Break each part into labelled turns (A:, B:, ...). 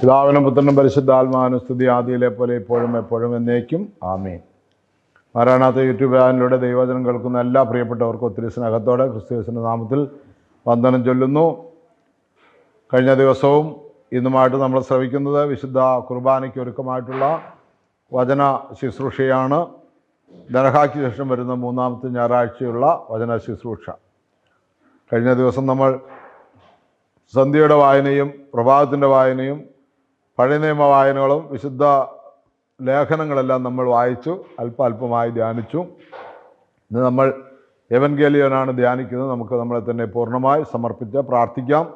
A: പിതാവിനും പുത്രനും പരിശുദ്ധാത്മാവിനും സ്തുതി ആദിയിലെ പോലെ ഇപ്പോഴും എപ്പോഴും എന്നേക്കും. ആമേൻ. മാരാണാത്ത യൂട്യൂബ് ചാനലിലൂടെ ദൈവചനം കേൾക്കുന്ന എല്ലാ പ്രിയപ്പെട്ടവർക്കും ഒത്തിരി സ്നേഹത്തോടെ ക്രിസ്തുവേശന്റെ നാമത്തിൽ വന്ദനം ചൊല്ലുന്നു. കഴിഞ്ഞ ദിവസവും ഇന്നുമായിട്ട് നമ്മൾ ശ്രവിക്കുന്നത് വിശുദ്ധ കുർബാനയ്ക്ക് ഒരുക്കമായിട്ടുള്ള വചന ശുശ്രൂഷയാണ്. ദർഹാക്ക് ശേഷം വരുന്ന മൂന്നാമത്തെ ഞായറാഴ്ചയുള്ള വചന ശുശ്രൂഷ. കഴിഞ്ഞ ദിവസം നമ്മൾ സന്ധ്യയുടെ വായനയും പ്രഭാതത്തിന്റെ വായനയും പഴയ നിയമ വായനകളും വിശുദ്ധ ലേഖനങ്ങളെല്ലാം നമ്മൾ വായിച്ചു അല്പ അല്പമായി ധ്യാനിച്ചു. ഇന്ന് നമ്മൾ എവൻഗേലിയനാണ് ധ്യാനിക്കുന്നത്. നമുക്ക് നമ്മളെ തന്നെ പൂർണമായി സമർപ്പിച്ച് പ്രാർത്ഥിക്കാം.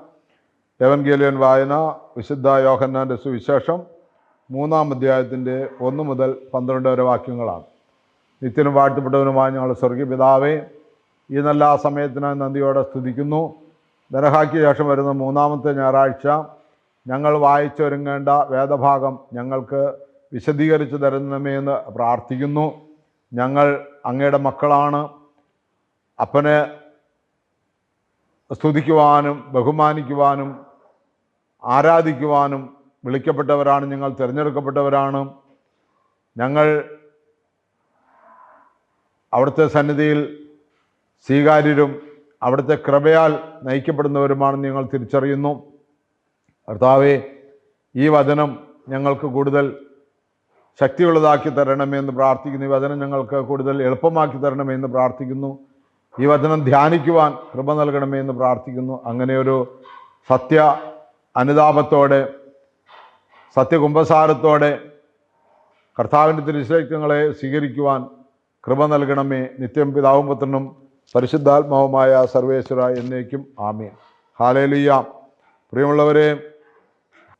A: എവൻഗേലിയൻ വായന വിശുദ്ധ യോഹന്നാന്റെ സുവിശേഷം മൂന്നാം അധ്യായത്തിന്റെ ഒന്ന് മുതൽ പന്ത്രണ്ട് വരെ വാക്യങ്ങളാണ്. നിത്യനും വാഴ്ത്തപ്പെട്ടവനുമായ ഞങ്ങളുടെ സ്വർഗീയ പിതാവേ ഈ നല്ല സമയത്തിനായി നന്ദിയോടെ സ്തുതിക്കുന്നു. ധനഹാക്കിയ ശേഷം വരുന്ന മൂന്നാമത്തെ ഞായറാഴ്ച ഞങ്ങൾ വായിച്ചൊരുങ്ങേണ്ട വേദഭാഗം ഞങ്ങൾക്ക് വിശദീകരിച്ചു തരണമേ എന്ന് പ്രാർത്ഥിക്കുന്നു. ഞങ്ങൾ അങ്ങയുടെ മക്കളാണ്. അപ്പനെ സ്തുതിക്കുവാനും ബഹുമാനിക്കുവാനും ആരാധിക്കുവാനും വിളിക്കപ്പെട്ടവരാണ് ഞങ്ങൾ തിരഞ്ഞെടുക്കപ്പെട്ടവരാണ്. ഞങ്ങൾ അവിടുത്തെ സന്നിധിയിൽ സ്വീകാര്യരും അവിടുത്തെ കൃപയാൽ നയിക്കപ്പെടുന്നവരുമാണെന്ന് ഞങ്ങൾ തിരിച്ചറിയുന്നു. കർത്താവെ ഈ വചനം ഞങ്ങൾക്ക് കൂടുതൽ ശക്തിയുള്ളതാക്കി തരണമെന്ന് പ്രാർത്ഥിക്കുന്നു. ഈ വചനം ഞങ്ങൾക്ക് കൂടുതൽ എളുപ്പമാക്കി തരണമെന്ന് പ്രാർത്ഥിക്കുന്നു. ഈ വചനം ധ്യാനിക്കുവാൻ കൃപ നൽകണമെന്ന് പ്രാർത്ഥിക്കുന്നു. അങ്ങനെ ഒരു സത്യ അനുതാപത്തോടെ സത്യകുംഭസാരത്തോടെ കർത്താവിന്റെ തിരുശക്തങ്ങളെ സ്വീകരിക്കുവാൻ കൃപ നൽകണമേ. നിത്യം പിതാവും പുത്രനും പരിശുദ്ധാത്മാവുമായ സർവേശ്വര എന്നേക്കും ആമീൻ. ഹാലേലുയ്യ പ്രിയമുള്ളവരെ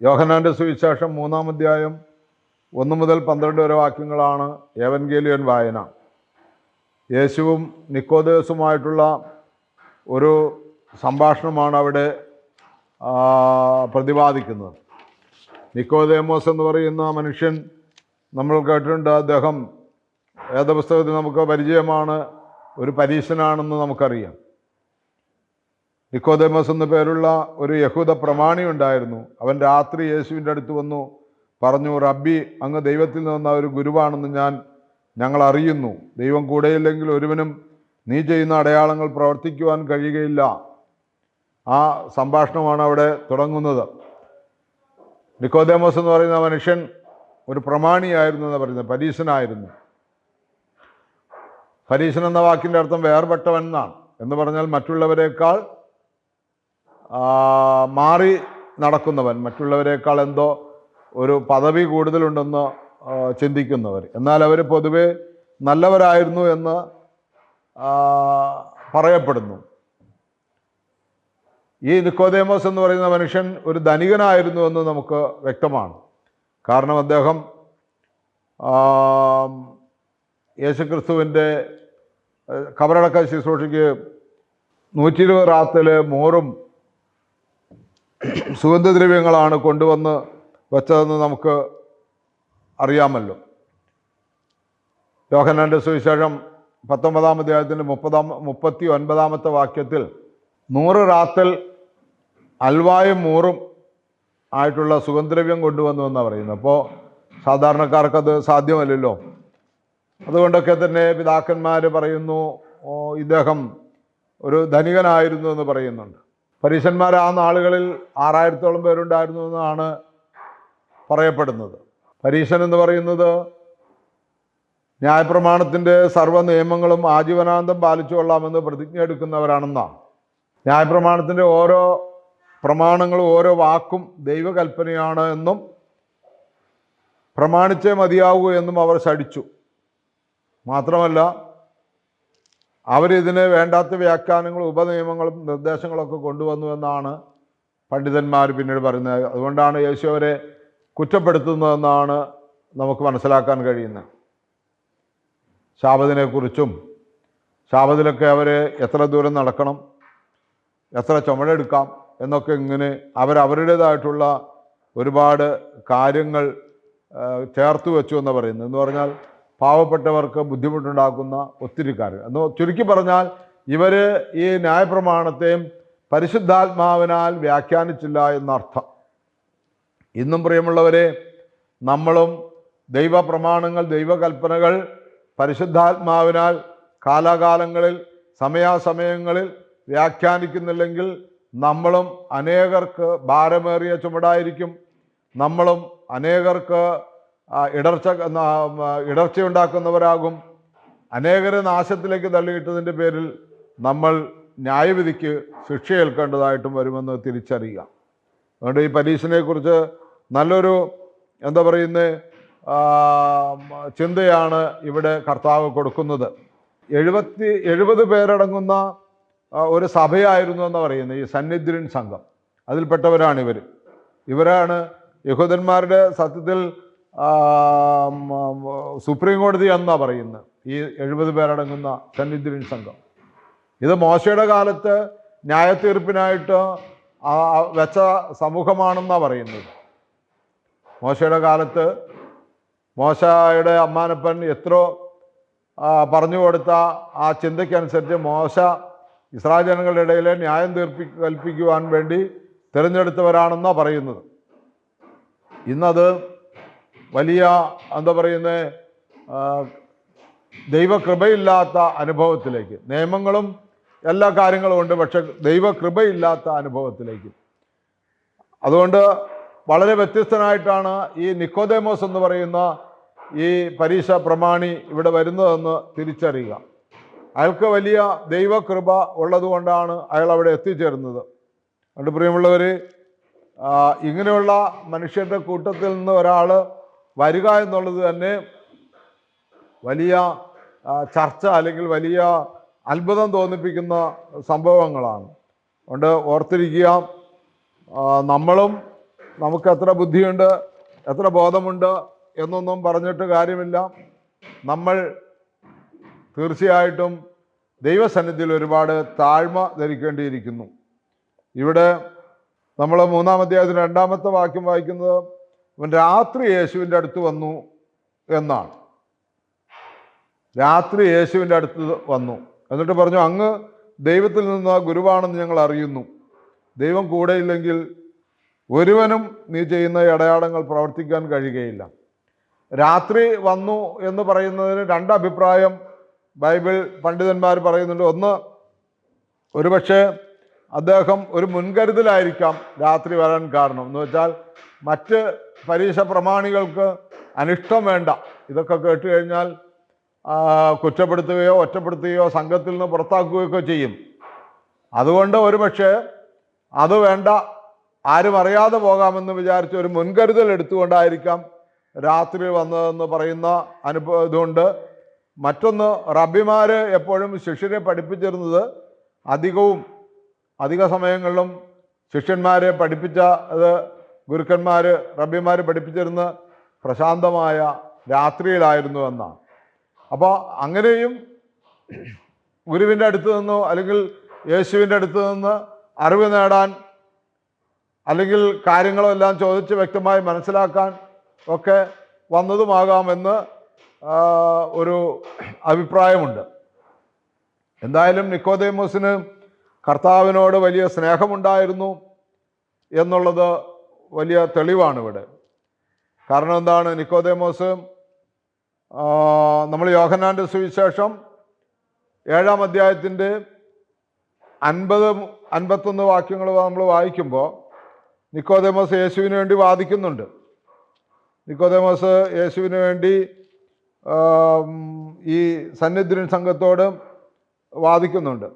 A: യോഹനാന്റെ സുവിശേഷം മൂന്നാം അധ്യായം ഒന്ന് മുതൽ പന്ത്രണ്ട് വരെ വാക്യങ്ങളാണ് ഏവൻഗേലിയൻ വായന. യേശുവും നിക്കോദേവസുമായിട്ടുള്ള ഒരു സംഭാഷണമാണ് അവിടെ പ്രതിപാദിക്കുന്നത്. നിക്കോദേമോസ് എന്ന് പറയുന്ന മനുഷ്യൻ നമ്മൾ കേട്ടിട്ടുണ്ട് അദ്ദേഹം വേദപുസ്തകത്തിൽ നമുക്ക് പരിചയമാണ് ഒരു പരീശനാണെന്ന് നമുക്കറിയാം. നിക്കോദേമസ് എന്ന പേരുള്ള ഒരു യഹൂദ പ്രമാണി ഉണ്ടായിരുന്നു. അവൻ രാത്രി യേശുവിന്റെ അടുത്ത് വന്നു പറഞ്ഞു റബ്ബി അങ്ങ് ദൈവത്തിൽ നിന്ന ഒരു ഗുരുവാണെന്ന് ഞാൻ ഞങ്ങൾ അറിയുന്നു ദൈവം കൂടെയില്ലെങ്കിൽ ഒരുവനും നീ ചെയ്യുന്ന അടയാളങ്ങൾ പ്രവർത്തിക്കുവാൻ കഴിയുകയില്ല. ആ സംഭാഷണമാണ് അവിടെ തുടങ്ങുന്നത്. നിക്കോദേമോസ് എന്ന് പറയുന്ന മനുഷ്യൻ ഒരു പ്രമാണിയായിരുന്നു എന്ന് പറയുന്നത് പരീശനായിരുന്നു. പരീശൻ എന്ന വാക്കിന്റെ അർത്ഥം വേർപെട്ടവൻ എന്നാണ്. എന്ന് പറഞ്ഞാൽ മറ്റുള്ളവരെക്കാൾ മാറി നടക്കുന്നവൻ മറ്റുള്ളവരെക്കാൾ എന്തോ ഒരു പദവി കൂടുതലുണ്ടെന്ന് ചിന്തിക്കുന്നവർ. എന്നാൽ അവർ പൊതുവെ നല്ലവരായിരുന്നു എന്ന് പറയപ്പെടുന്നു. ഈ നിക്കോദേമോസ് എന്ന് പറയുന്ന മനുഷ്യൻ ഒരു ധനികനായിരുന്നു എന്ന് നമുക്ക് വ്യക്തമാണ്. കാരണം അദ്ദേഹം യേശുക്രിസ്തുവിന്റെ കബറടക്ക ശുശ്രൂഷയ്ക്ക് നൂറ്റി ഇരുപത് റാത്തിൽ മോറും സുഗന്ധദ്രവ്യങ്ങളാണ് കൊണ്ടുവന്ന് വെച്ചതെന്ന് നമുക്ക് അറിയാമല്ലോ. യോഹനാന്റെ സുവിശേഷം പത്തൊമ്പതാം അധ്യായത്തിന്റെ മുപ്പതാം മുപ്പത്തി ഒൻപതാമത്തെ വാക്യത്തിൽ നൂറ് റാത്തൽ അൽവായും മൂറും ആയിട്ടുള്ള സുഗന്ധദ്രവ്യം കൊണ്ടുവന്നു എന്നാണ് പറയുന്നത്. അപ്പോൾ സാധാരണക്കാർക്കത് സാധ്യമല്ലല്ലോ. അതുകൊണ്ടൊക്കെ തന്നെ പിതാക്കന്മാർ പറയുന്നു ഇദ്ദേഹം ഒരു ധനികനായിരുന്നു എന്ന് പറയുന്നുണ്ട്. പരീശന്മാർ ആ നാളുകളിൽ ആറായിരത്തോളം പേരുണ്ടായിരുന്നു എന്നാണ് പറയപ്പെടുന്നത്. പരീശൻ എന്ന് പറയുന്നത് ന്യായപ്രമാണത്തിന്റെ സർവ നിയമങ്ങളും ആജീവനാന്തം പാലിച്ചു കൊള്ളാമെന്ന് പ്രതിജ്ഞ എടുക്കുന്നവരാണെന്നാണ്. ന്യായപ്രമാണത്തിന്റെ ഓരോ പ്രമാണങ്ങളും ഓരോ വാക്കും ദൈവകൽപ്പനയാണ് എന്നും പ്രമാണിച്ചേ മതിയാവൂ എന്നും അവർ ശടിച്ചു മാത്രമല്ല അവരിതിന് വേണ്ടാത്ത വ്യാഖ്യാനങ്ങളും ഉപനിയമങ്ങളും നിർദ്ദേശങ്ങളൊക്കെ കൊണ്ടുവന്നു എന്നാണ് പണ്ഡിതന്മാർ പിന്നീട് പറയുന്നത്. അതുകൊണ്ടാണ് യേശു അവരെ കുറ്റപ്പെടുത്തുന്നതെന്നാണ് നമുക്ക് മനസ്സിലാക്കാൻ കഴിയുന്നത്. ശാപത്തിനെക്കുറിച്ചും ശാപത്തിലൊക്കെ അവർ എത്ര ദൂരം നടക്കണം എത്ര ചുമടെടുക്കാം എന്നൊക്കെ ഇങ്ങനെ അവരവരുടേതായിട്ടുള്ള ഒരുപാട് കാര്യങ്ങൾ ചേർത്ത് വെച്ചു എന്ന് പറയുന്നത്. എന്ന് പറഞ്ഞാൽ പാവപ്പെട്ടവർക്ക് ബുദ്ധിമുട്ടുണ്ടാക്കുന്ന ഒത്തിരി കാര്യം എന്ന് ചുരുക്കി പറഞ്ഞാൽ ഇവർ ഈ ന്യായപ്രമാണത്തെയും പരിശുദ്ധാത്മാവിനാൽ വ്യാഖ്യാനിച്ചില്ല എന്നർത്ഥം. ഇന്നും പ്രിയമുള്ളവരെ നമ്മളും ദൈവപ്രമാണങ്ങൾ ദൈവകൽപ്പനകൾ പരിശുദ്ധാത്മാവിനാൽ കാലാകാലങ്ങളിൽ സമയാസമയങ്ങളിൽ വ്യാഖ്യാനിക്കുന്നില്ലെങ്കിൽ നമ്മളും അനേകർക്ക് ഭാരമേറിയ ചുമടായിരിക്കും. നമ്മളും അനേകർക്ക് ഇടർച്ച ഇടർച്ചയുണ്ടാക്കുന്നവരാകും. അനേകരെ നാശത്തിലേക്ക് തള്ളിയിട്ടതിന്റെ പേരിൽ നമ്മൾ ന്യായവിധിക്ക് ശിക്ഷ ശിക്ഷയേൽക്കേണ്ടതായിട്ടും വരുമെന്ന് തിരിച്ചറിയുക. അതുകൊണ്ട് ഈ പരീക്ഷനെക്കുറിച്ച് നല്ലൊരു എന്താ പറയുന്നത് ചിന്തയാണ് ഇവിടെ കർത്താവ് കൊടുക്കുന്നത്. എഴുപത്തി എഴുപത് പേരടങ്ങുന്ന ഒരു സഭയായിരുന്നു എന്ന് പറയുന്നത് ഈ സന്നിധിരൻ സംഘം. അതിൽപ്പെട്ടവരാണ് ഇവർ ഇവരാണ് യഹൂദന്മാരുടെ സത്യത്തിൽ സുപ്രീം കോടതി എന്നാ പറയുന്നത്? ഈ എഴുപത് പേരടങ്ങുന്ന സന്നിധിൻ സംഘം. ഇത് മോശയുടെ കാലത്ത് ന്യായത്തീർപ്പിനായിട്ട് തീർപ്പിനായിട്ട് വെച്ച സമൂഹമാണെന്നാണ് പറയുന്നത്. മോശയുടെ കാലത്ത് മോശയുടെ അമ്മാനപ്പൻ എത്ര പറഞ്ഞു കൊടുത്ത ആ ചിന്തയ്ക്കനുസരിച്ച് മോശ ഇസ്രായേൽ ജനങ്ങളുടെ ഇടയിൽ ന്യായം തീർപ്പി കൽപ്പിക്കുവാൻ വേണ്ടി തിരഞ്ഞെടുത്തവരാണെന്നാണ് പറയുന്നത്. ഇന്നത് വലിയ എന്താ പറയുന്നത് ദൈവകൃപയില്ലാത്ത അനുഭവത്തിലേക്ക്. നിയമങ്ങളും എല്ലാ കാര്യങ്ങളും ഉണ്ട് പക്ഷെ ദൈവകൃപയില്ലാത്ത അനുഭവത്തിലേക്ക്. അതുകൊണ്ട് വളരെ വ്യത്യസ്തനായിട്ടാണ് ഈ നിക്കോദേമോസ് എന്ന് പറയുന്ന ഈ പരീക്ഷ പ്രമാണി ഇവിടെ വരുന്നതെന്ന് തിരിച്ചറിയുക. അയാൾക്ക് വലിയ ദൈവകൃപ ഉള്ളതുകൊണ്ടാണ് അയാൾ അവിടെ എത്തിച്ചേരുന്നത്. അതുകൊണ്ട് പ്രിയമുള്ളവർ ഇങ്ങനെയുള്ള മനുഷ്യരുടെ കൂട്ടത്തിൽ നിന്ന് ഒരാൾ വരിക എന്നുള്ളത് തന്നെ വലിയ ചർച്ച അല്ലെങ്കിൽ വലിയ അത്ഭുതം തോന്നിപ്പിക്കുന്ന സംഭവങ്ങളാണ്. അതുകൊണ്ട് ഓർത്തിരിക്കുക നമ്മളും നമുക്ക് എത്ര ബുദ്ധിയുണ്ട് എത്ര ബോധമുണ്ട് എന്നൊന്നും പറഞ്ഞിട്ട് കാര്യമില്ല. നമ്മൾ തീർച്ചയായിട്ടും ദൈവസന്നിധിയിൽ ഒരുപാട് താഴ്മ ധരിക്കേണ്ടിയിരിക്കുന്നു. ഇവിടെ നമ്മൾ മൂന്നാം അധ്യായത്തിന് രണ്ടാമത്തെ വാക്യം വായിക്കുന്നത് അവൻ രാത്രി യേശുവിന്റെ അടുത്ത് വന്നു എന്നാണ്. രാത്രി യേശുവിന്റെ അടുത്ത് വന്നു. എന്നിട്ട് പറഞ്ഞു അങ്ങ് ദൈവത്തിൽ നിന്ന് ഗുരുവാണെന്ന് ഞങ്ങൾ അറിയുന്നു. ദൈവം കൂടെയില്ലെങ്കിൽ ഒരുവനും നീ ചെയ്യുന്ന ഇടയാടങ്ങൾ പ്രവർത്തിക്കാൻ കഴിയുകയില്ല. രാത്രി വന്നു എന്ന് പറയുന്നതിന് രണ്ട് അഭിപ്രായം ബൈബിൾ പണ്ഡിതന്മാർ പറയുന്നുണ്ട്. ഒന്ന് ഒരുപക്ഷെ അദ്ദേഹം ഒരു മുൻകരുതലായിരിക്കാം രാത്രി വരാൻ കാരണം. എന്ന് വെച്ചാൽ മറ്റ് പരീക്ഷ പ്രമാണികൾക്ക് അനിഷ്ടം വേണ്ട. ഇതൊക്കെ കേട്ട് കഴിഞ്ഞാൽ കുറ്റപ്പെടുത്തുകയോ ഒറ്റപ്പെടുത്തുകയോ സംഘത്തിൽ നിന്ന് പുറത്താക്കുകയൊക്കെ ചെയ്യും. അതുകൊണ്ട് ഒരുപക്ഷെ അത് വേണ്ട. ആരും അറിയാതെ പോകാമെന്ന് വിചാരിച്ച് ഒരു മുൻകരുതൽ എടുത്തുകൊണ്ടായിരിക്കാം രാത്രി വന്നതെന്ന് പറയുന്ന അനുഭവം ഇതുകൊണ്ട് മറ്റൊന്ന് റബ്ബിമാർ എപ്പോഴും ശിഷ്യരെ പഠിപ്പിച്ചിരുന്നത് അധികവും അധിക സമയങ്ങളിലും ശിഷ്യന്മാരെ പഠിപ്പിച്ച ഗുരുക്കന്മാർ റബ്ബിമാർ പഠിപ്പിച്ചിരുന്ന പ്രശാന്തമായ രാത്രിയിലായിരുന്നു എന്നാണ് അപ്പോൾ അങ്ങനെയും ഗുരുവിന്റെ അടുത്ത് നിന്നോ അല്ലെങ്കിൽ യേശുവിന്റെ അടുത്ത് നിന്ന് അറിവ് നേടാൻ അല്ലെങ്കിൽ കാര്യങ്ങളെല്ലാം ചോദിച്ച് വ്യക്തമായി മനസ്സിലാക്കാൻ ഒക്കെ വന്നതുമാകാമെന്ന് ഒരു അഭിപ്രായമുണ്ട്. എന്തായാലും നിക്കോദേമോസിന് കർത്താവിനോട് വലിയ സ്നേഹമുണ്ടായിരുന്നു എന്നുള്ളത് വലിയ തെളിവാണ് ഇവിടെ കാരണം എന്താണ്? നിക്കോദേമോസ് നമ്മൾ യോഹന്നാന്റെ സുവിശേഷം ഏഴാം അധ്യായത്തിന്റെ അൻപത് അൻപത്തൊന്ന് വാക്യങ്ങൾ നമ്മൾ വായിക്കുമ്പോൾ നിക്കോദേമോസ് യേശുവിന് വേണ്ടി വാദിക്കുന്നുണ്ട്. നിക്കോദേമോസ് യേശുവിന് വേണ്ടി ഈ സന്നിധിരൻ സംഘത്തോട് വാദിക്കുന്നുണ്ട്.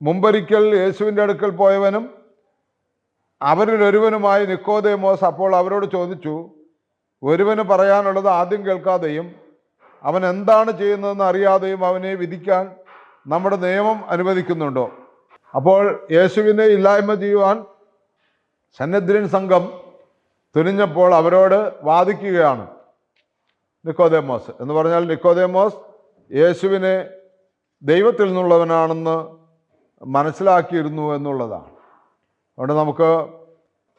A: മുമ്പൊരിക്കൽ യേശുവിന്റെ അടുക്കൽ പോയവനും അവരിൽ ഒരുവനുമായി നിക്കോദേമോസ് അപ്പോൾ അവരോട് ചോദിച്ചു ഒരുവന് പറയാനുള്ളത് ആദ്യം കേൾക്കാതെയും അവൻ എന്താണ് ചെയ്യുന്നതെന്ന് അറിയാതെയും അവനെ വിധിക്കാൻ നമ്മുടെ നിയമം അനുവദിക്കുന്നുണ്ടോ? അപ്പോൾ യേശുവിനെ ഇല്ലായ്മ ചെയ്യുവാൻ സന്നദ്രൻ സംഘം തുനിഞ്ഞപ്പോൾ അവരോട് വാദിക്കുകയാണ് നിക്കോദേമോസ്. എന്ന് പറഞ്ഞാൽ നിക്കോദേമോസ് യേശുവിനെ ദൈവത്തിൽ നിന്നുള്ളവനാണെന്ന് മനസ്സിലാക്കിയിരുന്നു എന്നുള്ളതാണ്. അതുകൊണ്ട് നമുക്ക്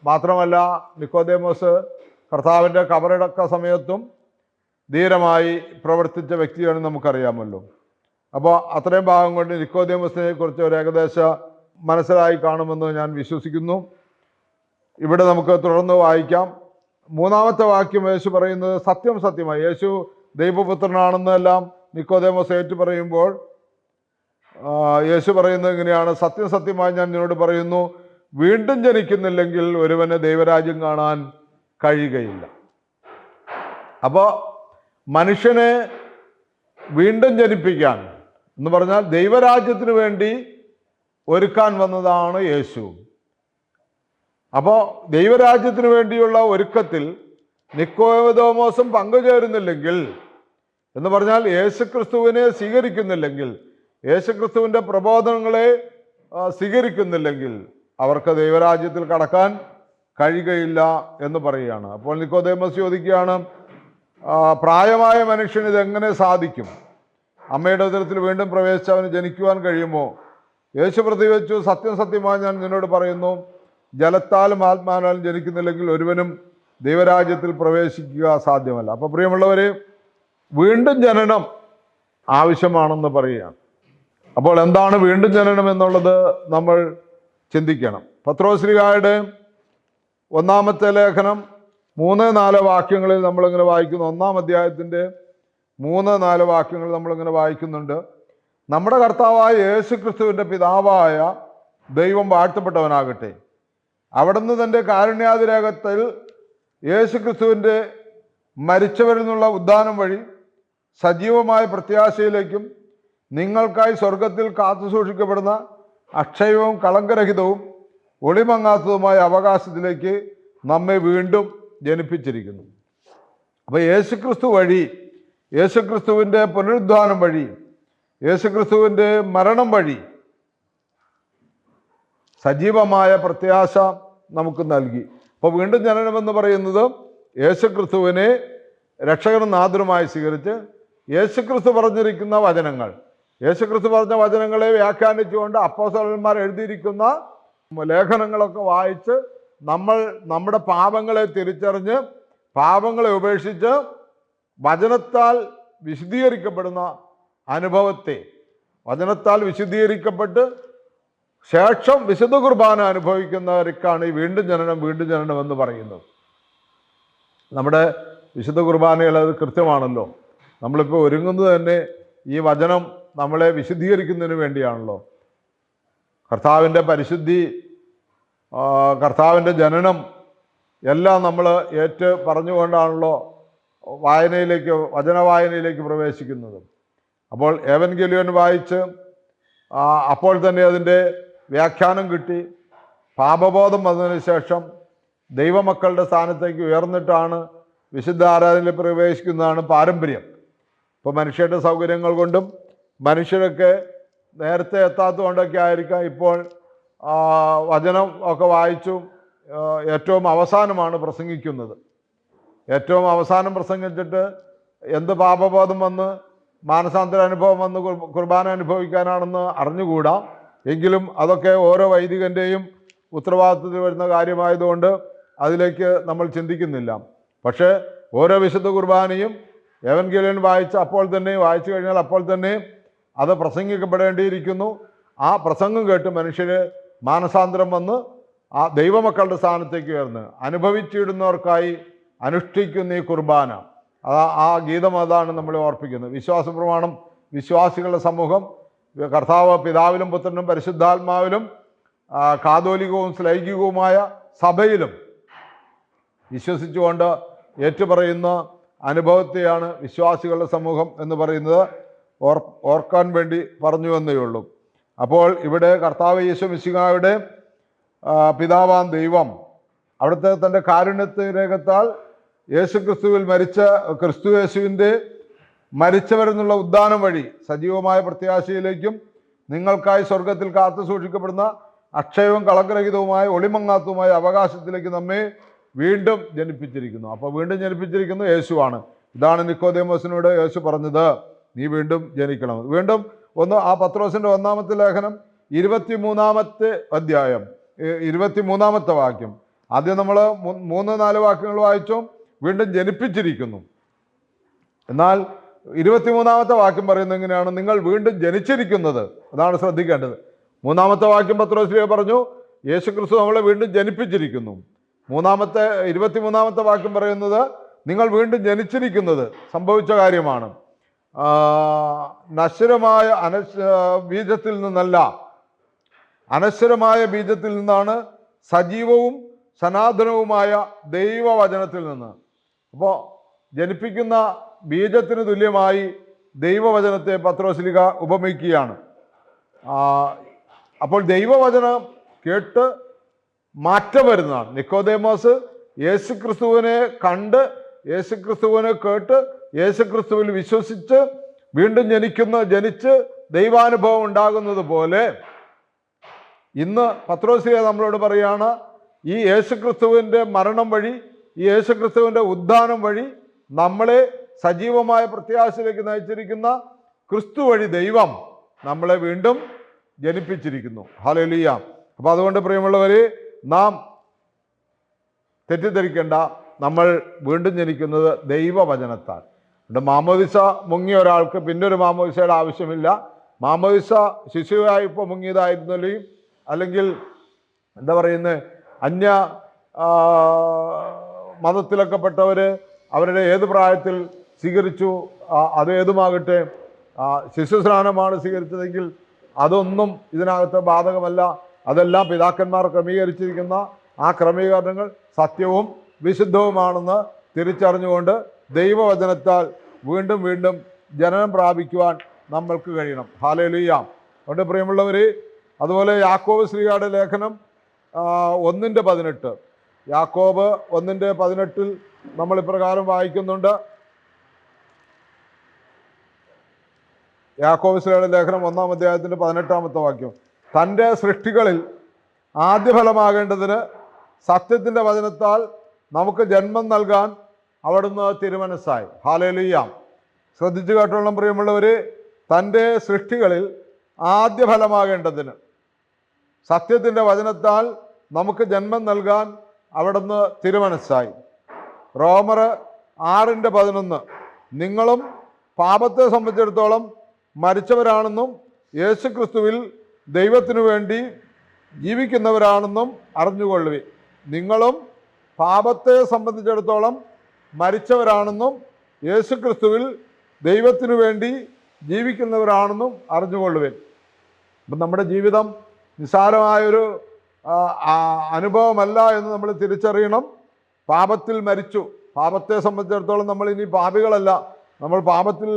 A: മാത്രമല്ല നിക്കോദേമോസ് കർത്താവിന്റെ കബറടക്ക സമയത്തും ധീരമായി പ്രവർത്തിച്ച വ്യക്തിയാണെന്ന് നമുക്കറിയാമല്ലോ. അപ്പോൾ അത്രയും ഭാഗം കൊണ്ട് നിക്കോദേമസിനെ കുറിച്ച് ഒരു ഏകദേശ മനസ്സിലായി കാണുമെന്ന് ഞാൻ വിശ്വസിക്കുന്നു. ഇവിടെ നമുക്ക് തുടർന്ന് വായിക്കാം. മൂന്നാമത്തെ വാക്യം യേശു പറയുന്നത് സത്യം സത്യമായി. യേശു ദൈവപുത്രനാണെന്നെല്ലാം നിക്കോദേമോസ് ഏറ്റു പറയുമ്പോൾ യേശു പറയുന്നത് എങ്ങനെയാണ്? സത്യം സത്യമായി ഞാൻ നിന്നോട് പറയുന്നു. വീണ്ടും ജനിക്കുന്നില്ലെങ്കിൽ ഒരുവന് ദൈവരാജ്യം കാണാൻ കഴിയുകയില്ല. അപ്പോൾ മനുഷ്യനെ വീണ്ടും ജനിപ്പിക്കാൻ എന്ന് പറഞ്ഞാൽ ദൈവരാജ്യത്തിന് വേണ്ടി ഒരുക്കാൻ വന്നതാണ് യേശു. അപ്പോൾ ദൈവരാജ്യത്തിന് വേണ്ടിയുള്ള ഒരുക്കത്തിൽ നിക്കോദോമോസും പങ്കുചേരുന്നില്ലെങ്കിൽ എന്ന് പറഞ്ഞാൽ യേശുക്രിസ്തുവിനെ സ്വീകരിക്കുന്നില്ലെങ്കിൽ യേശുക്രിസ്തുവിന്റെ പ്രബോധനങ്ങളെ സ്വീകരിക്കുന്നില്ലെങ്കിൽ അവർക്ക് ദൈവരാജ്യത്തിൽ കടക്കാൻ കഴിയുകയില്ല എന്ന് പറയുകയാണ്. അപ്പോൾ നിക്കോദേമസ് ചോദിക്കുകയാണ് പ്രായമായ മനുഷ്യന് ഇതെങ്ങനെ സാധിക്കും? അമ്മയുടെ ഉദരത്തിൽ വീണ്ടും പ്രവേശിച്ച് അവന് ജനിക്കുവാൻ കഴിയുമോ? യേശു പ്രതിവച്ചു സത്യം സത്യമായി ഞാൻ നിന്നോട് പറയുന്നു ജലത്താലും ആത്മാനാലും ജനിക്കുന്നില്ലെങ്കിൽ ഒരുവനും ദൈവരാജ്യത്തിൽ പ്രവേശിക്കുക സാധ്യമല്ല. അപ്പോൾ പ്രിയമുള്ളവരെ വീണ്ടും ജനനം ആവശ്യമാണെന്ന് പറയുകയാണ്. അപ്പോൾ എന്താണ് വീണ്ടും ജനനം എന്നുള്ളത്? നമ്മൾ ചിന്തിക്കണം. പത്രോശ്രീകായുടെ ഒന്നാമത്തെ ലേഖനം മൂന്ന് നാല് വാക്യങ്ങളിൽ നമ്മളിങ്ങനെ വായിക്കുന്നു. ഒന്നാം അധ്യായത്തിന്റെ മൂന്ന് നാല് വാക്യങ്ങൾ നമ്മളിങ്ങനെ വായിക്കുന്നുണ്ട്. നമ്മുടെ കർത്താവായ യേശു ക്രിസ്തുവിന്റെ പിതാവായ ദൈവം വാഴ്ത്തപ്പെട്ടവനാകട്ടെ. അവിടുന്ന് തന്റെ കാരുണ്യാതിരേഖത്തിൽ യേശു ക്രിസ്തുവിന്റെ മരിച്ചവരിൽ നിന്നുള്ള ഉദ്ധാനം വഴി സജീവമായ പ്രത്യാശയിലേക്കും നിങ്ങൾക്കായി സ്വർഗത്തിൽ കാത്തു സൂക്ഷിക്കപ്പെടുന്ന അക്ഷയവും കളങ്കരഹിതവും ഒളിമങ്ങാത്തതുമായ അവകാശത്തിലേക്ക് നമ്മെ വീണ്ടും ജനിപ്പിച്ചിരിക്കുന്നു. അപ്പോൾ യേശുക്രിസ്തു വഴി യേശുക്രിസ്തുവിന്റെ പുനരുദ്ധാനം വഴി യേശുക്രിസ്തുവിന്റെ മരണം വഴി സജീവമായ പ്രത്യാശ നമുക്ക് നൽകി. അപ്പോൾ വീണ്ടും ജനനമെന്ന് പറയുന്നത് യേശുക്രിസ്തുവിനെ രക്ഷകനും നാഥനുമായി സ്വീകരിച്ച് യേശുക്രിസ്തു പറഞ്ഞിരിക്കുന്ന വചനങ്ങൾ. യേശുക്രിസ്തു പറഞ്ഞ വചനങ്ങളെ വ്യാഖ്യാനിച്ചുകൊണ്ട് അപ്പോസലന്മാർ എഴുതിയിരിക്കുന്ന ലേഖനങ്ങളൊക്കെ വായിച്ച് നമ്മൾ നമ്മുടെ പാപങ്ങളെ തിരിച്ചറിഞ്ഞ് പാപങ്ങളെ ഉപേക്ഷിച്ച് വചനത്താൽ വിശദീകരിക്കപ്പെടുന്ന അനുഭവത്തെ വചനത്താൽ വിശദീകരിക്കപ്പെട്ട് ശേഷം വിശുദ്ധ കുർബാന അനുഭവിക്കുന്നവർക്കാണ് ഈ വീണ്ടും ജനനം വീണ്ടും ജനനം എന്ന് പറയുന്നത്. നമ്മുടെ വിശുദ്ധ കുർബാനയിൽ അത് കൃത്യമാണല്ലോ. നമ്മളിപ്പോൾ ഒരുങ്ങുന്നത് തന്നെ ഈ വചനം നമ്മളെ വിശുദ്ധീകരിക്കുന്നതിന് വേണ്ടിയാണല്ലോ. കർത്താവിന്റെ പരിശുദ്ധി കർത്താവിന്റെ ജനനം എല്ലാം നമ്മൾ ഏറ്റ് പറഞ്ഞുകൊണ്ടാണല്ലോ വായനയിലേക്ക് വചനവായനയിലേക്ക് പ്രവേശിക്കുന്നത്. അപ്പോൾ ഏവൻ ഗെലിയൻ വായിച്ച് അപ്പോൾ തന്നെ അതിന്റെ വ്യാഖ്യാനം കിട്ടി. പാപബോധം വന്നതിന് ശേഷം ദൈവമക്കളുടെ സ്ഥാനത്തേക്ക് ഉയർന്നിട്ടാണ് വിശുദ്ധ ആരാധനയിൽ പ്രവേശിക്കുന്നതാണ് പാരമ്പര്യം. ഇപ്പോൾ മനുഷ്യരുടെ സൗകര്യങ്ങൾ കൊണ്ടും മനുഷ്യരൊക്കെ നേരത്തെ എത്താത്തതുകൊണ്ടൊക്കെ ആയിരിക്കാം ഇപ്പോൾ വചനം ഒക്കെ വായിച്ചു ഏറ്റവും അവസാനമാണ് പ്രസംഗിക്കുന്നത്. ഏറ്റവും അവസാനം പ്രസംഗിച്ചിട്ട് എന്ത് പാപബോധം വന്ന് മാനസാന്തര അനുഭവം വന്ന് കുർ- കുർബാന അനുഭവിക്കാനാണെന്ന് അറിഞ്ഞുകൂടാ. എങ്കിലും അതൊക്കെ ഓരോ വൈദികന്റെയും ഉത്തരവാദിത്വത്തിൽ വരുന്ന കാര്യമായതുകൊണ്ട് അതിലേക്ക് നമ്മൾ ചിന്തിക്കുന്നില്ല. പക്ഷേ ഓരോ വിശുദ്ധ കുർബാനയും എവൻഗേലിയൻ വായിച്ച് അപ്പോൾ തന്നെ വായിച്ചു കഴിഞ്ഞാൽ അപ്പോൾ തന്നെ അത് പ്രസംഗിക്കപ്പെടേണ്ടിയിരിക്കുന്നു. ആ പ്രസംഗം കേട്ട് മനുഷ്യർ മാനസാന്തരം വന്ന് ആ ദൈവമക്കളുടെ സ്ഥാനത്തേക്ക് ഉയർന്ന്. അനുഭവിച്ചിടുന്നവർക്കായി അനുഷ്ഠിക്കുന്ന ഈ കുർബാന. ആ ആ ഗീതം അതാണ് നമ്മളെ ഓർപ്പിക്കുന്നത്. വിശ്വാസ പ്രമാണം വിശ്വാസികളുടെ സമൂഹം കർത്താവ് പിതാവിലും പുത്രനും പരിശുദ്ധാത്മാവിലും കാതോലികവും സ്ലൈകികവുമായ സഭയിലും വിശ്വസിച്ചുകൊണ്ട് ഏറ്റുപറയുന്ന അനുഭവത്തെയാണ് വിശ്വാസികളുടെ സമൂഹം എന്ന് പറയുന്നത്. ഓർ ഓർക്കാൻ വേണ്ടി പറഞ്ഞു എന്നേ ഉള്ളൂ. അപ്പോൾ ഇവിടെ കർത്താവ് യേശു മിശിഹായുടെ പിതാവാൻ പിതാവാം ദൈവം അവിടുത്തെ തന്റെ കാരുണ്യത്തിനേകത്താൽ യേശു ക്രിസ്തുവിൽ മരിച്ച ക്രിസ്തു യേശുവിന്റെ മരിച്ചവരെന്നുള്ള ഉദ്ദാനം വഴി സജീവമായ പ്രത്യാശയിലേക്കും നിങ്ങൾക്കായി സ്വർഗത്തിൽ കാത്തു സൂക്ഷിക്കപ്പെടുന്ന അക്ഷയവും കളങ്കരഹിതവുമായ ഒളിമങ്ങാത്തതുമായ അവകാശത്തിലേക്ക് നമ്മെ വീണ്ടും ജനിപ്പിച്ചിരിക്കുന്നു. അപ്പോൾ വീണ്ടും ജനിപ്പിച്ചിരിക്കുന്നത് യേശുവാണ്. ഇതാണ് നിക്കോദേമോസിനോട് യേശു പറഞ്ഞത്. നീ വീണ്ടും ജനിക്കണം. വീണ്ടും ഒന്ന് ആ പത്രോസിന്റെ ഒന്നാമത്തെ ലേഖനം ഇരുപത്തി മൂന്നാമത്തെ അധ്യായം ഏ- ഇരുപത്തി മൂന്നാമത്തെ വാക്യം. ആദ്യം നമ്മൾ മൂന്ന് നാല് വാക്യങ്ങൾ വായിച്ചും വീണ്ടും ജനിപ്പിച്ചിരിക്കുന്നു. എന്നാൽ ഇരുപത്തിമൂന്നാമത്തെ വാക്യം പറയുന്നത് എങ്ങനെയാണ്? നിങ്ങൾ വീണ്ടും ജനിച്ചിരിക്കുന്നത്. അതാണ് ശ്രദ്ധിക്കേണ്ടത്. മൂന്നാമത്തെ വാക്യം പത്രോസ്ലിയ പറഞ്ഞു യേശു ക്രിസ്തു നമ്മളെ വീണ്ടും ജനിപ്പിച്ചിരിക്കുന്നു. മൂന്നാമത്തെ ഇരുപത്തിമൂന്നാമത്തെ വാക്യം പറയുന്നത് നിങ്ങൾ വീണ്ടും ജനിച്ചിരിക്കുന്നത് സംഭവിച്ച കാര്യമാണ്. നശ്വരമായ അനശ് ബീജത്തിൽ നിന്നല്ല. അനശ്വരമായ ബീജത്തിൽ നിന്നാണ് സജീവവും സനാതനവുമായ ദൈവവചനത്തിൽ നിന്ന്. അപ്പോൾ ജനിപ്പിക്കുന്ന ബീജത്തിന് തുല്യമായി ദൈവവചനത്തെ പത്രോസ്ലിക ഉപമിക്കുകയാണ്. അപ്പോൾ ദൈവവചനം കേട്ട് മാറ്റം വരുന്നതാണ്. നിക്കോദേമോസ് യേശുക്രിസ്തുവിനെ കണ്ട് യേശുക്രിസ്തുവിനെ കേട്ട് യേശു ക്രിസ്തുവിൽ വിശ്വസിച്ച് വീണ്ടും ജനിക്കുന്ന ജനിച്ച് ദൈവാനുഭവം ഉണ്ടാകുന്നത് പോലെ ഇന്ന് പത്രോസിയ നമ്മളോട് പറയാണ് ഈ യേശുക്രിസ്തുവിന്റെ മരണം വഴി ഈ യേശുക്രിസ്തുവിന്റെ ഉദ്ധാനം വഴി നമ്മളെ സജീവമായ പ്രത്യാശയിലേക്ക് നയിച്ചിരിക്കുന്ന ക്രിസ്തു വഴി ദൈവം നമ്മളെ വീണ്ടും ജനിപ്പിച്ചിരിക്കുന്നു. ഹലലിയ അപ്പം അതുകൊണ്ട് പ്രിയമുള്ളവരെ നാം തെറ്റിദ്ധരിക്കേണ്ട നമ്മൾ വീണ്ടും ജനിക്കുന്നത് ദൈവവചനത്താൽ. ഇവിടെ മാമോദിസ മുങ്ങിയ ഒരാൾക്ക് പിന്നെ ഒരു മാമോദിസയുടെ ആവശ്യമില്ല. മാമോദിസ ശിശുവായി ഇപ്പോൾ മുങ്ങിയതായിരുന്നല്ലേ. അല്ലെങ്കിൽ എന്താ പറയുന്നത് അന്യ മതത്തിലൊക്കെ പെട്ടവർ അവരുടെ ഏത് പ്രായത്തിൽ സ്വീകരിച്ചു അത് ഏതുമാകട്ടെ ശിശു ശിശുസ്നാനമാണ് സ്വീകരിച്ചതെങ്കിൽ അതൊന്നും ഇതിനകത്ത് ബാധകമല്ല. അതെല്ലാം പിതാക്കന്മാർ ക്രമീകരിച്ചിരിക്കുന്ന ആ ക്രമീകരണങ്ങൾ സത്യവും വിശുദ്ധവുമാണെന്ന് തിരിച്ചറിഞ്ഞുകൊണ്ട് ദൈവവചനത്താൽ വീണ്ടും വീണ്ടും ജനനം പ്രാപിക്കുവാൻ നമ്മൾക്ക് കഴിയണം. ഹാലേലുയ്യാം അതുകൊണ്ട് പ്രിയമുള്ളവർ അതുപോലെ യാക്കോബ് ശ്രീയുടെ ലേഖനം ഒന്നിന്റെ പതിനെട്ട്. യാക്കോബ് ഒന്നിന്റെ പതിനെട്ടിൽ നമ്മൾ ഇപ്രകാരം വായിക്കുന്നുണ്ട്. യാക്കോബ് ശ്രീയുടെ ലേഖനം ഒന്നാം അധ്യായത്തിന്റെ പതിനെട്ടാമത്തെ വാക്യം. തന്റെ സൃഷ്ടികളിൽ ആദ്യഫലമാകേണ്ടതിന് സത്യത്തിന്റെ വചനത്താൽ നമുക്ക് ജന്മം നൽകാൻ അവിടുന്ന് തിരുമനസ്സായി ഹാലേലുയ്യാം ശ്രദ്ധിച്ചു കേട്ടോളം പ്രിയമുള്ളവർ തന്റെ സൃഷ്ടികളിൽ ആദ്യ ഫലമാകേണ്ടതിന്. സത്യത്തിന്റെ വചനത്താൽ നമുക്ക് ജന്മം നൽകാൻ അവിടുന്ന് തിരുമനസ്സായി റോമർ ആറിന്റെ പതിനൊന്ന്. നിങ്ങളും പാപത്തെ സംബന്ധിച്ചിടത്തോളം മരിച്ചവരാണെന്നും യേശു ക്രിസ്തുവിൽ ദൈവത്തിനു വേണ്ടി ജീവിക്കുന്നവരാണെന്നും അറിഞ്ഞുകൊള്ളുവി നിങ്ങളും പാപത്തെ സംബന്ധിച്ചിടത്തോളം മരിച്ചവരാണെന്നും യേശു ക്രിസ്തുവിൽ ദൈവത്തിനു വേണ്ടി ജീവിക്കുന്നവരാണെന്നും അറിഞ്ഞുകൊള്ളുവിൻ. അപ്പം നമ്മുടെ ജീവിതം നിസ്സാരമായൊരു അനുഭവമല്ല എന്ന് നമ്മൾ തിരിച്ചറിയണം. പാപത്തിൽ മരിച്ചു. പാപത്തെ സംബന്ധിച്ചിടത്തോളം നമ്മൾ ഇനി പാപികളല്ല. നമ്മൾ പാപത്തിൽ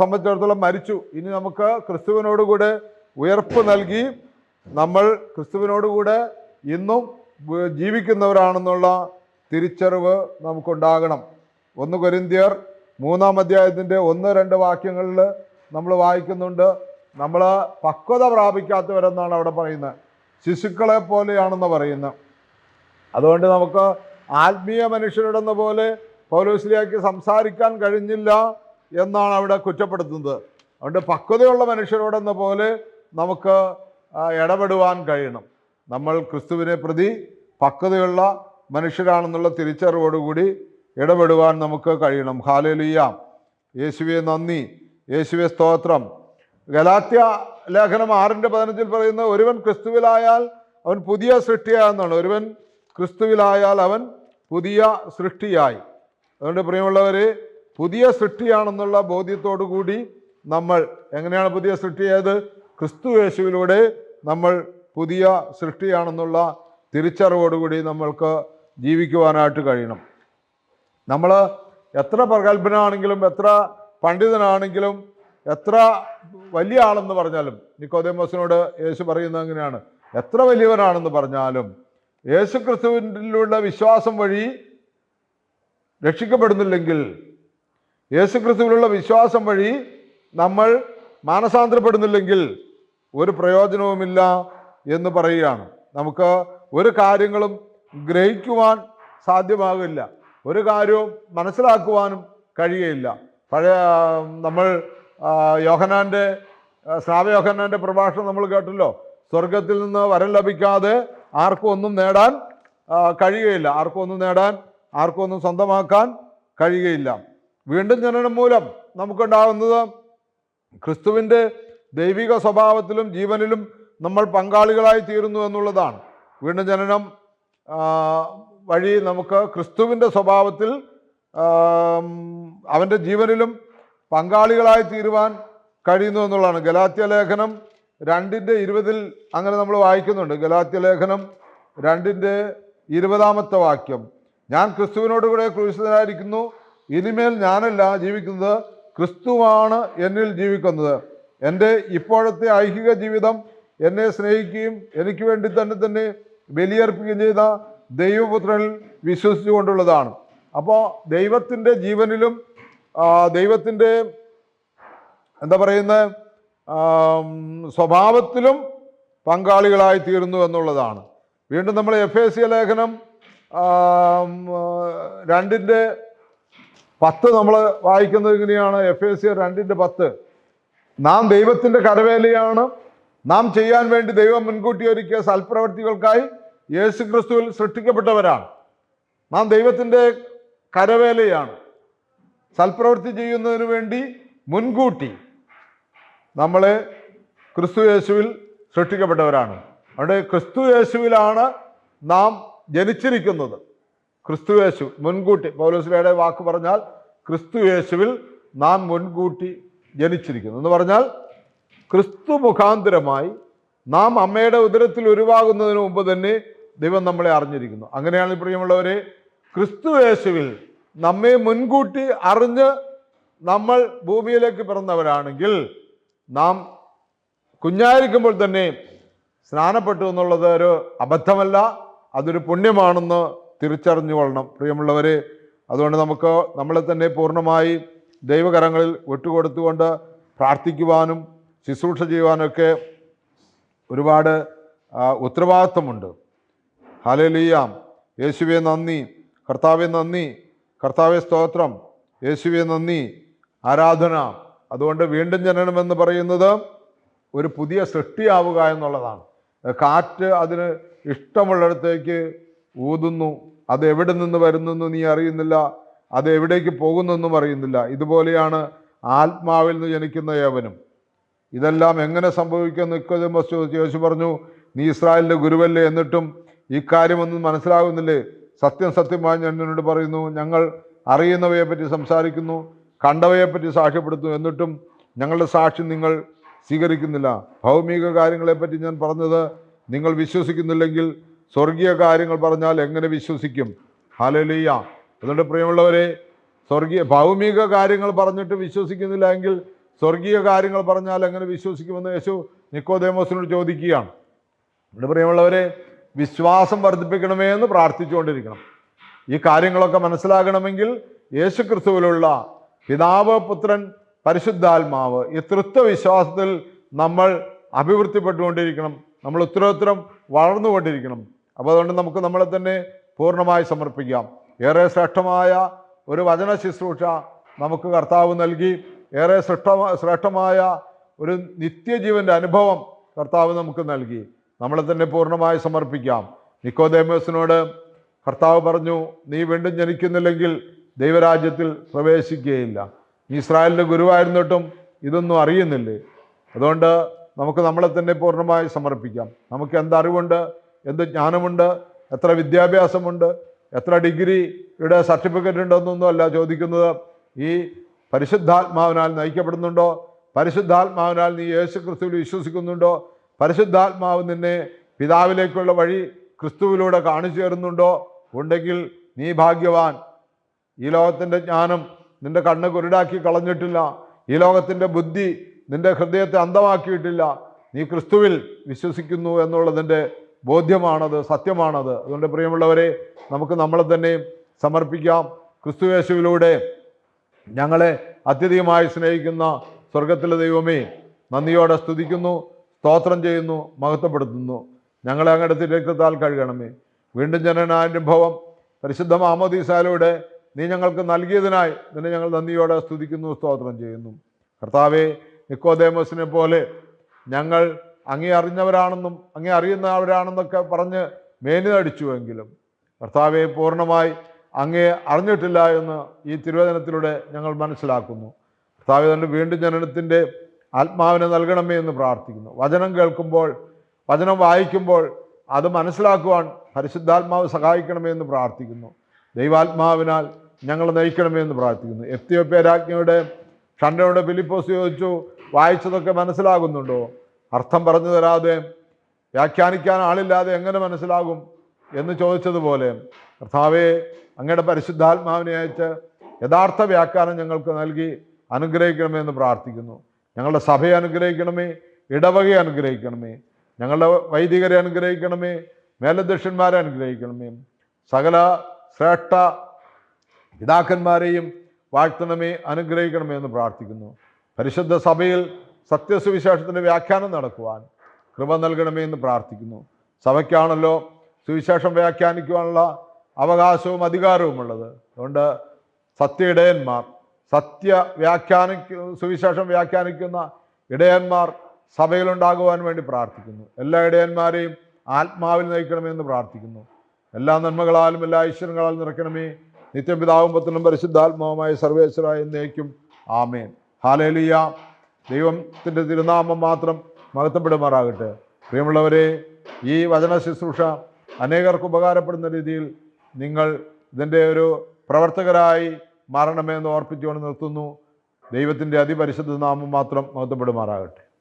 A: സംബന്ധിച്ചിടത്തോളം മരിച്ചു. ഇനി നമുക്ക് ക്രിസ്തുവിനോടുകൂടെ ഉയർപ്പ് നൽകി നമ്മൾ ക്രിസ്തുവിനോടുകൂടെ ഇന്നും ജീവിക്കുന്നവരാണെന്നുള്ള തിരിച്ചറിവ് നമുക്കുണ്ടാകണം. ഒന്ന് കൊരിന്തിയർ മൂന്നാം അധ്യായത്തിന്റെ ഒന്ന് രണ്ട് വാക്യങ്ങളിൽ നമ്മൾ വായിക്കുന്നുണ്ട്. നമ്മൾ പക്വത പ്രാപിക്കാത്തവരെന്നാണ് അവിടെ പറയുന്നത്. ശിശുക്കളെ പോലെയാണെന്ന് പറയുന്നത് അതുകൊണ്ട് നമുക്ക് ആത്മീയ മനുഷ്യരുടെന്ന പോലെ പൗലോസ്ലിയാക്ക് സംസാരിക്കാൻ കഴിഞ്ഞില്ല എന്നാണ് അവിടെ കുറ്റപ്പെടുത്തുന്നത്. അതുകൊണ്ട് പക്വതയുള്ള മനുഷ്യരോടെന്ന പോലെ നമുക്ക് ഇടപെടുവാൻ കഴിയണം. നമ്മൾ ക്രിസ്തുവിനെ പ്രതി പക്വതയുള്ള മനുഷ്യരാണെന്നുള്ള തിരിച്ചറിവോടുകൂടി ഇടപെടുവാൻ നമുക്ക് കഴിയണം. ഹാലലുയ്യ യേശുവെ നന്ദി. യേശുവെ സ്തോത്രം. ഗലാത്യ ലേഖനം ആറിന്റെ പതിനഞ്ചിൽ പറയുന്ന ഒരുവൻ ക്രിസ്തുവിലായാൽ അവൻ പുതിയ സൃഷ്ടിയായെന്നാണ്. ഒരുവൻ ക്രിസ്തുവിലായാൽ അവൻ പുതിയ സൃഷ്ടിയായി. അതുകൊണ്ട് പ്രിയമുള്ളവരെ പുതിയ സൃഷ്ടിയാണെന്നുള്ള ബോധ്യത്തോടു കൂടി നമ്മൾ എങ്ങനെയാണ് പുതിയ സൃഷ്ടിയായത്? ക്രിസ്തു യേശുവിലൂടെ നമ്മൾ പുതിയ സൃഷ്ടിയാണെന്നുള്ള തിരിച്ചറിവോടുകൂടി നമ്മൾക്ക് ജീവിക്കുവാനായിട്ട് കഴിയണം. നമ്മൾ എത്ര പ്രഗത്ഭനാണെങ്കിലും എത്ര പണ്ഡിതനാണെങ്കിലും എത്ര വലിയ ആളെന്ന് പറഞ്ഞാലും നിക്കോദേമോസിനോട് യേശു പറയുന്നത് അങ്ങനെയാണ് എത്ര വലിയവനാണെന്ന് പറഞ്ഞാലും യേശു ക്രിസ്തുവിലുള്ള വിശ്വാസം വഴി രക്ഷിക്കപ്പെടുന്നില്ലെങ്കിൽ യേശു ക്രിസ്തുവിലുള്ള വിശ്വാസം വഴി നമ്മൾ മാനസാന്തരപ്പെടുന്നില്ലെങ്കിൽ ഒരു പ്രയോജനവുമില്ല എന്ന് പറയുകയാണ്. നമുക്ക് ഒരു കാര്യങ്ങളും ഗ്രഹിക്കുവാൻ സാധ്യമാകില്ല. ഒരു കാര്യവും മനസ്സിലാക്കുവാനും കഴിയുകയില്ല. പഴയ നമ്മൾ യോഹനാന്റെ ആ, പ്രഭാഷണം നമ്മൾ കേട്ടല്ലോ. സ്വർഗത്തിൽ നിന്ന് വരം ലഭിക്കാതെ ആർക്കും ഒന്നും നേടാൻ കഴിയുകയില്ല. ആർക്കും ഒന്നും നേടാൻ ആർക്കും ഒന്നും സ്വന്തമാക്കാൻ കഴിയുകയില്ല. വീണ്ടും ജനനം മൂലം നമുക്കുണ്ടാകുന്നത് ക്രിസ്തുവിന്റെ ദൈവിക സ്വഭാവത്തിലും ജീവനിലും നമ്മൾ പങ്കാളികളായി തീരുന്നു എന്നുള്ളതാണ്. വീണ്ടും ജനനം വഴി നമുക്ക് ക്രിസ്തുവിന്റെ സ്വഭാവത്തിൽ അവന്റെ ജീവനിലും പങ്കാളികളായി തീരുവാൻ കഴിയുന്നു എന്നുള്ളതാണ്. ഗലാത്യ ലേഖനം രണ്ടിന്റെ ഇരുപതിൽ അങ്ങനെ നമ്മൾ വായിക്കുന്നുണ്ട്. ഗലാത്യ ലേഖനം രണ്ടിന്റെ ഇരുപതാമത്തെ വാക്യം. ഞാൻ ക്രിസ്തുവിനോട് കൂടെ ക്രൂശിതനായിരിക്കുന്നു. ഇനിമേൽ ഞാനല്ല ജീവിക്കുന്നത്. ക്രിസ്തുവാണ് എന്നിൽ ജീവിക്കുന്നത്. എന്റെ ഇപ്പോഴത്തെ ഐഹിക ജീവിതം എന്നെ സ്നേഹിക്കുകയും എനിക്ക് വേണ്ടി തന്നെ തന്നെ ബലിയർപ്പിക്കുകയും ചെയ്ത ദൈവപുത്രനിൽ വിശ്വസിച്ചുകൊണ്ടുള്ളതാണ്. അപ്പോൾ ദൈവത്തിന്റെ ജീവനിലും ദൈവത്തിന്റെ എന്താ പറയുന്ന സ്വഭാവത്തിലും പങ്കാളികളായി തീരുന്നു എന്നുള്ളതാണ്. വീണ്ടും നമ്മൾ എഫ് എ സി ലേഖനം രണ്ടിന്റെ പത്ത് നമ്മൾ വായിക്കുന്നത് ഇങ്ങനെയാണ്. എഫ് എ സി രണ്ടിന്റെ പത്ത്. നാം ദൈവത്തിന്റെ കരവേലയാണ് നാം ചെയ്യാൻ വേണ്ടി ദൈവം മുൻകൂട്ടി ഒരുക്കിയ സൽപ്രവർത്തികൾക്കായി യേശു ക്രിസ്തുവിൽ സൃഷ്ടിക്കപ്പെട്ടവരാണ്. നാം ദൈവത്തിന്റെ കരവേലയാണ്. സൽപ്രവൃത്തി ചെയ്യുന്നതിന് വേണ്ടി മുൻകൂട്ടി നമ്മൾ ക്രിസ്തു യേശുവിൽ സൃഷ്ടിക്കപ്പെട്ടവരാണ്. അവിടെ ക്രിസ്തു യേശുവിലാണ് നാം ജനിച്ചിരിക്കുന്നത്. ക്രിസ്തു യേശു മുൻകൂട്ടി പൗലോസ്ലയുടെ വാക്ക് പറഞ്ഞാൽ ക്രിസ്തു യേശുവിൽ നാം മുൻകൂട്ടി ജനിച്ചിരിക്കുന്നു. എന്ന് പറഞ്ഞാൽ ക്രിസ്തു മുഖാന്തരമായി നാം അമ്മയുടെ ഉദരത്തിൽ ഉരുവാകുന്നതിന് മുമ്പ് തന്നെ ദൈവം നമ്മളെ അറിഞ്ഞിരിക്കുന്നു. അങ്ങനെയാണ് പ്രിയമുള്ളവരെ ക്രിസ്തു യേശുവിൽ നമ്മെ മുൻകൂട്ടി അറിഞ്ഞ് നമ്മൾ ഭൂമിയിലേക്ക് പിറന്നവരാണെങ്കിൽ നാം കുഞ്ഞായിരിക്കുമ്പോൾ തന്നെ സ്നാനപ്പെട്ടു എന്നുള്ളത് ഒരു അബദ്ധമല്ല അതൊരു പുണ്യമാണെന്ന് തിരിച്ചറിഞ്ഞുകൊള്ളണം പ്രിയമുള്ളവരെ അതുകൊണ്ട് നമുക്ക് നമ്മളെ തന്നെ പൂർണമായി ദൈവകരങ്ങളിൽ വിട്ടുകൊടുത്തുകൊണ്ട് പ്രാർത്ഥിക്കുവാനും ശുശ്രൂഷ ചെയ്യുവാനൊക്കെ ഒരുപാട് ഉത്തരവാദിത്വമുണ്ട്. ഹലലിയാം യേശുവെ നന്ദി. കർത്താവെ നന്ദി. കർത്താവെ സ്തോത്രം. യേശുവെ നന്ദി. ആരാധന. അതുകൊണ്ട് വീണ്ടും ജനനമെന്ന് പറയുന്നത് ഒരു പുതിയ സൃഷ്ടിയാവുക എന്നുള്ളതാണ്. കാറ്റ് അതിന് ഇഷ്ടമുള്ളിടത്തേക്ക് ഊതുന്നു. അത് എവിടെ നിന്ന് വരുന്നെന്ന് നീ അറിയുന്നില്ല. അത് എവിടേക്ക് പോകുന്നെന്നും അറിയുന്നില്ല. ഇതുപോലെയാണ് ആത്മാവിൽ നിന്ന് ജനിക്കുന്ന ഏവനും. ഇതെല്ലാം എങ്ങനെ സംഭവിക്കുമെന്ന് നിക്കോദെമോസ് ചോദിച്ചു യേശു പറഞ്ഞു നീ ഇസ്രായേലിന്റെ ഗുരുവല്ലേ? എന്നിട്ടും ഈ കാര്യമൊന്നും മനസ്സിലാകുന്നില്ലേ? സത്യം സത്യമായി ഞാൻ നിന്നോട് പറയുന്നു ഞങ്ങൾ അറിയുന്നവയെപ്പറ്റി സംസാരിക്കുന്നു കണ്ടവയെപ്പറ്റി സാക്ഷ്യപ്പെടുത്തുന്നു എന്നിട്ടും ഞങ്ങളുടെ സാക്ഷി നിങ്ങൾ സ്വീകരിക്കുന്നില്ല. ഭൗമിക കാര്യങ്ങളെപ്പറ്റി ഞാൻ പറഞ്ഞത് നിങ്ങൾ വിശ്വസിക്കുന്നില്ലെങ്കിൽ സ്വർഗീയ കാര്യങ്ങൾ പറഞ്ഞാൽ എങ്ങനെ വിശ്വസിക്കും? ഹാലലീയ അതുകൊണ്ട് പ്രിയമുള്ളവരെ സ്വർഗീയ ഭൗമിക കാര്യങ്ങൾ പറഞ്ഞിട്ട് വിശ്വസിക്കുന്നില്ല എങ്കിൽ സ്വർഗീയ കാര്യങ്ങൾ പറഞ്ഞാൽ എങ്ങനെ വിശ്വസിക്കുമെന്ന് യേശു നിക്കോദേമോസിനോട് ചോദിക്കുകയാണ്. ഇവിടെ പ്രിയമുള്ളവരെ വിശ്വാസം വർദ്ധിപ്പിക്കണമേ എന്ന് പ്രാർത്ഥിച്ചുകൊണ്ടിരിക്കണം. ഈ കാര്യങ്ങളൊക്കെ മനസ്സിലാകണമെങ്കിൽ യേശു ക്രിസ്തുവിലുള്ള പിതാവ് പുത്രൻ പരിശുദ്ധാത്മാവ് ഈ തൃത്വ വിശ്വാസത്തിൽ നമ്മൾ അഭിവൃദ്ധിപ്പെട്ടുകൊണ്ടിരിക്കണം. നമ്മൾ ഉത്തരോത്തരം വളർന്നുകൊണ്ടിരിക്കണം. അപ്പോൾ അതുകൊണ്ട് നമുക്ക് നമ്മളെ തന്നെ പൂർണമായി സമർപ്പിക്കാം. ഏറെ ശ്രേഷ്ഠമായ ഒരു വചന ശുശ്രൂഷ നമുക്ക് കർത്താവ് നൽകി. ഏറെ ശ്രേഷ്ഠ ശ്രേഷ്ഠമായ ഒരു നിത്യജീവന്റെ അനുഭവം കർത്താവ് നമുക്ക് നൽകി. നമ്മളെ തന്നെ പൂർണമായി സമർപ്പിക്കാം. നിക്കോദേമോസിനോട് കർത്താവ് പറഞ്ഞു നീ വീണ്ടും ജനിക്കുന്നില്ലെങ്കിൽ ദൈവരാജ്യത്തിൽ പ്രവേശിക്കുകയില്ല. ഇസ്രായേലിന്റെ ഗുരുവായിരുന്നിട്ടും ഇതൊന്നും അറിയുന്നില്ലേ? അതുകൊണ്ട് നമുക്ക് നമ്മളെ തന്നെ പൂർണമായി സമർപ്പിക്കാം. നമുക്ക് എന്തറിവുണ്ട് എന്ത് ജ്ഞാനമുണ്ട്? എത്ര വിദ്യാഭ്യാസമുണ്ട്? എത്ര ഡിഗ്രിയുടെ സർട്ടിഫിക്കറ്റ് ഉണ്ടെന്നൊന്നും അല്ല ചോദിക്കുന്നത്. ഈ പരിശുദ്ധാത്മാവിനാൽ നയിക്കപ്പെടുന്നുണ്ടോ? പരിശുദ്ധാത്മാവിനാൽ നീ യേശു ക്രിസ്തുവിൽ വിശ്വസിക്കുന്നുണ്ടോ? പരിശുദ്ധാത്മാവ് നിന്നെ പിതാവിലേക്കുള്ള വഴി ക്രിസ്തുവിലൂടെ കാണിച്ചു തരുന്നുണ്ടോ? ഉണ്ടെങ്കിൽ നീ ഭാഗ്യവാൻ. ഈ ലോകത്തിന്റെ ജ്ഞാനം നിന്റെ കണ്ണ് കുരുടാക്കി കളഞ്ഞിട്ടില്ല. ഈ ലോകത്തിന്റെ ബുദ്ധി നിന്റെ ഹൃദയത്തെ അന്തമാക്കിയിട്ടില്ല നീ ക്രിസ്തുവിൽ വിശ്വസിക്കുന്നു എന്നുള്ളതിന്റെ ബോധ്യമാണത് സത്യമാണത്. അതുകൊണ്ട് പ്രിയമുള്ളവരെ നമുക്ക് നമ്മളെ തന്നെയും സമർപ്പിക്കാം. ക്രിസ്തു യേശുവിലൂടെ ഞങ്ങളെ അത്യധികമായി സ്നേഹിക്കുന്ന സ്വർഗത്തിലെ ദൈവമേ നന്ദിയോടെ സ്തുതിക്കുന്നു സ്തോത്രം ചെയ്യുന്നു മഹത്വപ്പെടുത്തുന്നു. ഞങ്ങളെ അങ്ങയുടെ രക്തത്താൽ കഴുകണമേ. വീണ്ടും ജനനാനുഭവം പരിശുദ്ധ മാമോദീസാലൂടെ നീ ഞങ്ങൾക്ക് നൽകിയതിനായി നിന്നെ ഞങ്ങൾ നന്ദിയോടെ സ്തുതിക്കുന്നു സ്തോത്രം ചെയ്യുന്നു. കർത്താവെ നിക്കോദേമസിനെ പോലെ ഞങ്ങൾ അങ്ങേ അറിഞ്ഞവരാണെന്നും അങ്ങേ അറിയുന്നവരാണെന്നൊക്കെ പറഞ്ഞ് മേനിതടിച്ചുവെങ്കിലും കർത്താവെ പൂർണമായി അങ്ങേ അറിഞ്ഞിട്ടില്ല എന്ന് ഈ തിരുവചനത്തിലൂടെ ഞങ്ങൾ മനസ്സിലാക്കുന്നു. കർത്താവ് തന്റെ വീണ്ടും ജനനത്തിന്റെ ആത്മാവിനെ നൽകണമേ എന്ന് പ്രാർത്ഥിക്കുന്നു. വചനം കേൾക്കുമ്പോൾ വചനം വായിക്കുമ്പോൾ അത് മനസ്സിലാക്കുവാൻ പരിശുദ്ധാത്മാവ് സഹായിക്കണമേ എന്ന് പ്രാർത്ഥിക്കുന്നു. ദൈവാത്മാവിനാൽ ഞങ്ങൾ നയിക്കണമേ എന്ന് പ്രാർത്ഥിക്കുന്നു. എത്തിയോപ്യ രാജ്ഞിയുടെ ഷണ്ടയുടെ ഫിലിപ്പോസ് ചോദിച്ചു വായിച്ചതൊക്കെ മനസ്സിലാകുന്നുണ്ടോ? അർത്ഥം പറഞ്ഞു തരാതെ വ്യാഖ്യാനിക്കാൻ ആളില്ലാതെ എങ്ങനെ മനസ്സിലാകും എന്ന് ചോദിച്ചതുപോലെ കർത്താവെ അങ്ങയുടെ പരിശുദ്ധാത്മാവിനെ അയച്ച് യഥാർത്ഥ വ്യാഖ്യാനം ഞങ്ങൾക്ക് നൽകി അനുഗ്രഹിക്കണമേ എന്ന് പ്രാർത്ഥിക്കുന്നു. ഞങ്ങളുടെ സഭയെ അനുഗ്രഹിക്കണമേ ഇടവകയെ അനുഗ്രഹിക്കണമേ ഞങ്ങളുടെ വൈദികരെ അനുഗ്രഹിക്കണമേ മേലധ്യക്ഷന്മാരെ അനുഗ്രഹിക്കണമേ. സകല ശ്രേഷ്ഠ പിതാക്കന്മാരെയും വാഴ്ത്തണമേ അനുഗ്രഹിക്കണമേ എന്ന് പ്രാർത്ഥിക്കുന്നു. പരിശുദ്ധ സഭയിൽ സത്യസുവിശേഷത്തിന്റെ വ്യാഖ്യാനം നടക്കുവാൻ കൃപ നൽകണമേ എന്ന് പ്രാർത്ഥിക്കുന്നു. സഭയ്ക്കാണല്ലോ സുവിശേഷം വ്യാഖ്യാനിക്കുവാനുള്ള അവകാശവും അധികാരവും ഉള്ളത്. അതുകൊണ്ട് സത്യ ഇടയന്മാർ സത്യ വ്യാഖ്യാനിക്കു സുവിശേഷം വ്യാഖ്യാനിക്കുന്ന ഇടയന്മാർ സഭയിലുണ്ടാകുവാൻ വേണ്ടി പ്രാർത്ഥിക്കുന്നു. എല്ലാ ഇടയന്മാരെയും ആത്മാവിൽ നയിക്കണമെന്ന് പ്രാർത്ഥിക്കുന്നു. എല്ലാ നന്മകളാലും എല്ലാ ഐശ്വര്യങ്ങളാലും നിറയ്ക്കണമേ. നിത്യം പിതാവും പുത്രനും പരിശുദ്ധാത്മാവുമായ സർവേശ്വരായ എന്നേക്കും ആമേൻ. ഹാലേലിയ. ദൈവത്തിന്റെ തിരുനാമം മാത്രം മഹത്വപ്പെടുമാറാകട്ടെ. പ്രിയമുള്ളവരെ ഈ വചന ശുശ്രൂഷ അനേകർക്ക് ഉപകാരപ്പെടുന്ന രീതിയിൽ നിങ്ങൾ ഇതിന്റെ ഒരു പ്രവർത്തകരായി മാറണമെന്ന് ഓർപ്പിച്ചുകൊണ്ട് നിർത്തുന്നു. ദൈവത്തിന്റെ അതിപരിശുദ്ധ നാമം മാത്രം മഹത്വപ്പെടുമാറാകട്ടെ.